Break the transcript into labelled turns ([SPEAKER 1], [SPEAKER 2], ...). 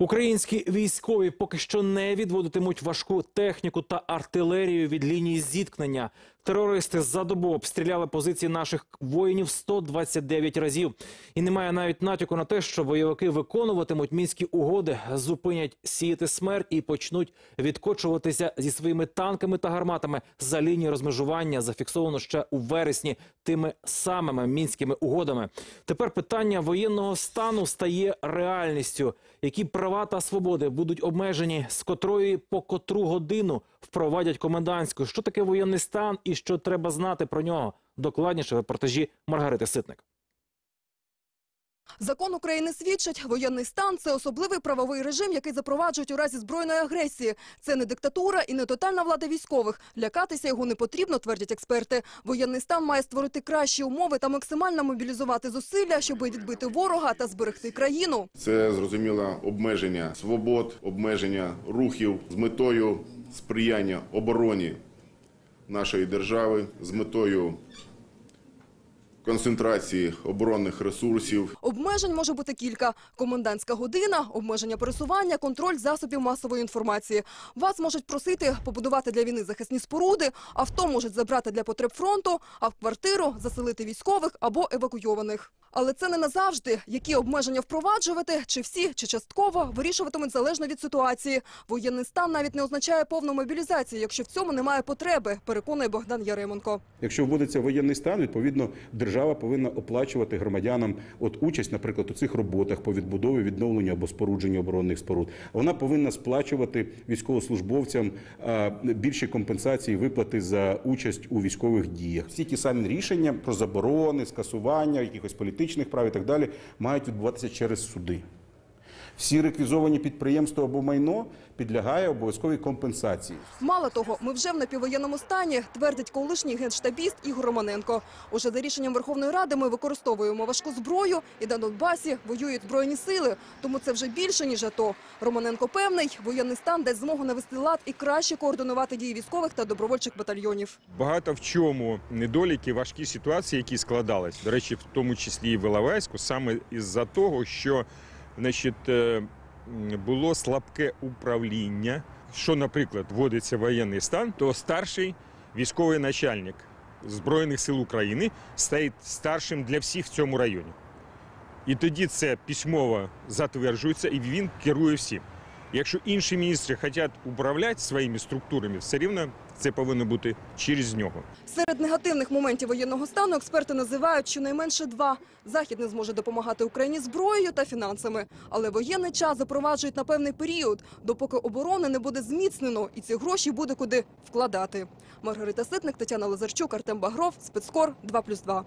[SPEAKER 1] Українські військові поки що не відводитимуть важку техніку та артилерію від лінії зіткнення. Терористи за добу обстріляли позиції наших воїнів 129 разів. І немає навіть натяку на те, що бойовики виконуватимуть мінські угоди, зупинять сіяти смерть і почнуть відкочуватися зі своїми танками та гарматами за лінію розмежування, зафіксовано ще у вересні тими самими мінськими угодами. Тепер питання воєнного стану стає реальністю. Які права та свободи будуть обмежені, з котрої по котру годину впровадять комендантську? Що таке воєнний стан і що треба знати про нього? Докладніше в репортажі Маргарити Ситник.
[SPEAKER 2] Закон України свідчить, воєнний стан – це особливий правовий режим, який запроваджують у разі збройної агресії. Це не диктатура і не тотальна влада військових. Лякатися його не потрібно, твердять експерти. Воєнний стан має створити кращі умови та максимально мобілізувати зусилля, щоб відбити ворога та зберегти країну.
[SPEAKER 3] Це зрозуміло обмеження свобод, обмеження рухів з метою сприяння обороні нашої держави, з метою концентрації оборонних ресурсів.
[SPEAKER 2] Обмежень може бути кілька: комендантська година, обмеження пересування, контроль засобів масової інформації. Вас можуть просити побудувати для війни захисні споруди, авто можуть забрати для потреб фронту, а в квартиру заселити військових або евакуйованих. Але це не назавжди. Які обмеження впроваджувати, чи всі, чи частково, вирішуватимуть залежно від ситуації. Воєнний стан навіть не означає повну мобілізацію, якщо в цьому немає потреби, переконує Богдан Яременко.
[SPEAKER 4] Якщо вводиться воєнний стан, відповідно держава повинна оплачувати громадянам от участь, наприклад, у цих роботах по відбудові, відновленню або спорудженню оборонних споруд. Вона повинна сплачувати військовослужбовцям більші компенсації, виплати за участь у військових діях. Всі ті самі рішення про заборони, скасування якихось політичних прав і так далі мають відбуватися через суди. Всі реквізовані підприємства або майно підлягає обов'язковій компенсації.
[SPEAKER 2] Мало того, ми вже в напіввоєнному стані, твердить колишній генштабіст Ігор Романенко. Уже за рішенням Верховної Ради ми використовуємо важку зброю і на Донбасі воюють збройні сили, тому це вже більше, ніж АТО. Романенко певний, воєнний стан дасть змогу навести лад і краще координувати дії військових та добровольчих батальйонів.
[SPEAKER 5] Багато в чому недоліки, важкі ситуації, які складались, до речі, в тому числі і в Іловайську, саме із-за того, що значить, е, було слабке управління. Що, наприклад, вводиться воєнний стан, то старший військовий начальник Збройних сил України стає старшим для всіх в цьому районі. І тоді це письмово затверджується, і він керує всім. Якщо інші міністри хочуть управляти своїми структурами, все рівно це повинно бути через нього.
[SPEAKER 2] Серед негативних моментів воєнного стану експерти називають щонайменше два. Захід не зможе допомагати Україні зброєю та фінансами. Але воєнний час запроваджують на певний період, допоки оборони не буде зміцнено і ці гроші буде куди вкладати. Маргарита Ситник, Тетяна Лазарчук, Артем Багров, Спецкор 2+,2.